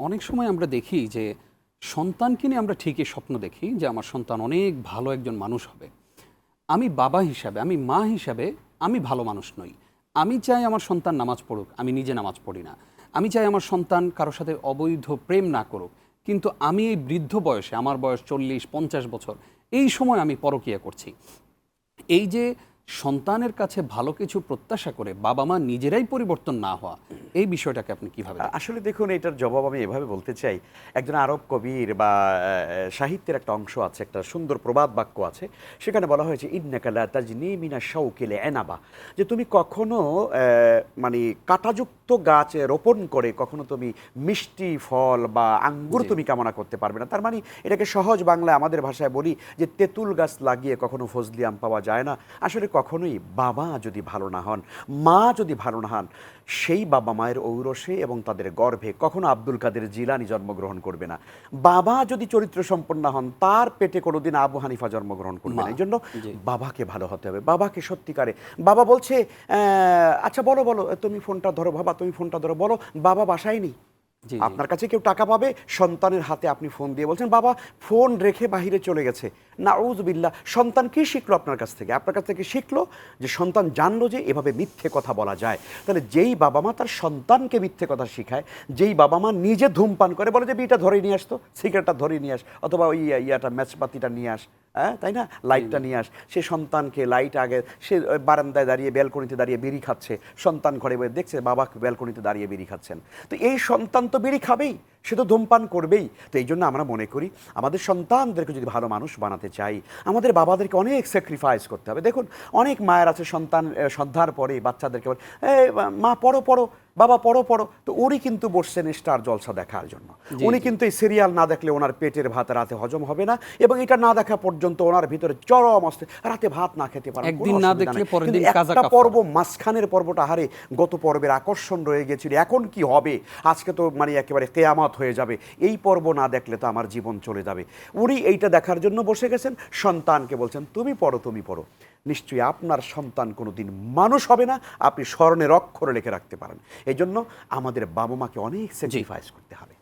অনেক সময় আমরা দেখি যে সন্তানকে নিয়ে আমরা ঠিকই স্বপ্ন দেখি যে আমার সন্তান অনেক ভালো একজন মানুষ হবে। আমি বাবা হিসাবে, আমি মা হিসাবে আমি ভালো মানুষ নই। আমি চাই আমার সন্তান নামাজ পড়ুক, আমি নিজে নামাজ পড়ি না। আমি চাই আমার সন্তান কারোর সাথে অবৈধ প্রেম না করুক। কিন্তু আমি এই বৃদ্ধ বয়সে, আমার বয়স চল্লিশ, পঞ্চাশ বছর, এই সময় আমি পরকিয়া করছি। এই যে সন্তানের কাছে ভালো কিছু প্রত্যাশা করে বাবা মা নিজেরাই পরিবর্তন না হওয়া, এই বিষয়টাকে আপনি কীভাবে আসলে দেখুন, এটার জবাব আমি এভাবে বলতে চাই। একজন আরব কবির বা সাহিত্যের একটা অংশ আছে, একটা সুন্দর প্রবাদ বাক্য আছে। সেখানে বলা হয়েছে ইন্নাকালা তাজনি মিনা শাউকিলে এনাবা। যে তুমি কখনো মানে কাঁটাযুক্ত গাছ রোপণ করে কখনো তুমি মিষ্টি ফল বা আঙ্গুর তুমি কামনা করতে পারবে না। তার মানে এটাকে সহজ বাংলায় আমাদের ভাষায় বলি যে তেঁতুল গাছ লাগিয়ে কখনো ফজলি আম পাওয়া যায় না। আসলে কখনোই বাবা যদি ভালো না হন মা যদি ভালো না হন সেই বাবা মায়ের ঔরসে এবং তাদের গর্ভে কখনো আব্দুল কাদের জিলানি জন্মগ্রহণ করবে না। বাবা যদি চরিত্র সম্পন্ন হন তার পেটে কোনোদিন আবু হানিফা জন্মগ্রহণ করবে না। এই জন্য বাবাকে ভালো হতে হবে বাবাকে সত্যিকারে। বাবা বলছে আচ্ছা বলো বলো তুমি ফোনটা ধরো বাবা তুমি ফোনটা ধরো। বলো বাবা বাসায় নেই। আপনার কাছে কেউ টাকা পাবে? সন্তানের হাতে আপনি ফোন দিয়ে বলছেন বাবা ফোন রেখে বাহিরে চলে গেছে। না বিল্লাহ সন্তান কি শিখলো আপনার কাছ থেকে? আপনার কাছ থেকে শিখলো যে সন্তান জানলো যে এভাবে মিথ্যে কথা বলা যায়। তাহলে যেই বাবা মা তার সন্তানকে মিথ্যে কথা শিখায় যেই বাবা মা নিজে ধূমপান করে বলে যে বিটা ধরে নিয়ে আসতো সিগারেটটা ধরে নিয়ে আস অথবা ওই ইয়াটা ম্যাচপাতিটা নিয়ে আস। হ্যাঁ তাই না? লাইটটা নিয়ে আস। সে সন্তানকে লাইট আগে সে বারান্দায় দাঁড়িয়ে ব্যালকনিতে দাঁড়িয়ে বিড়ি খাচ্ছে। সন্তান ঘরে বসে দেখছে বাবা ব্যালকনিতে দাঁড়িয়ে বিড়ি খাচ্ছেন। তো এই সন্তান তো বিড়ি খাবেই সে তো ধূমপান করবেই। তো এই জন্য আমরা মনে করি আমাদের সন্তানদেরকে যদি ভালো মানুষ বানাতে চাই আমাদের বাবাদেরকে অনেক স্যাক্রিফাইস করতে হবে। দেখুন অনেক মায়ের আছে সন্তান সন্ধ্যার পরে বাচ্চাদেরকে মা পড়ো পড়ো। বাবা পড়ো পড়ো। তো উনি কিন্তু বসছেন স্টার জলসা দেখার জন্য। উনি কিন্তু এই সিরিয়াল না দেখলে ওনার পেটের ভাত রাতে হজম হবে না এবং এটা না দেখা পর্যন্ত ওনার ভিতরে চরম আসতে রাতে ভাত না খেতে পারেন একদিন না দেখলে পরের দিন একটা পর্ব মাঝখানের পর্বটা হারে গত পর্বের আকর্ষণ রয়ে গেছিল। এখন কি হবে? আজকে তো মানে একেবারে কেয়ামত হয়ে যাবে। এই পর্ব না দেখলে তো আমার জীবন চলে যাবে। উনি এইটা দেখার জন্য বসে গেছেন। সন্তানকে বলছেন তুমি পড়ো তুমি পড়ো। নিশ্চয়ই আপনার সন্তান কোনো দিন মানুষ হবে না আপনি স্মরণের অক্ষরে লিখে রাখতে পারেন। এই জন্য আমাদের বাবা মাকে অনেক স্যাক্রিফাইস করতে হবে।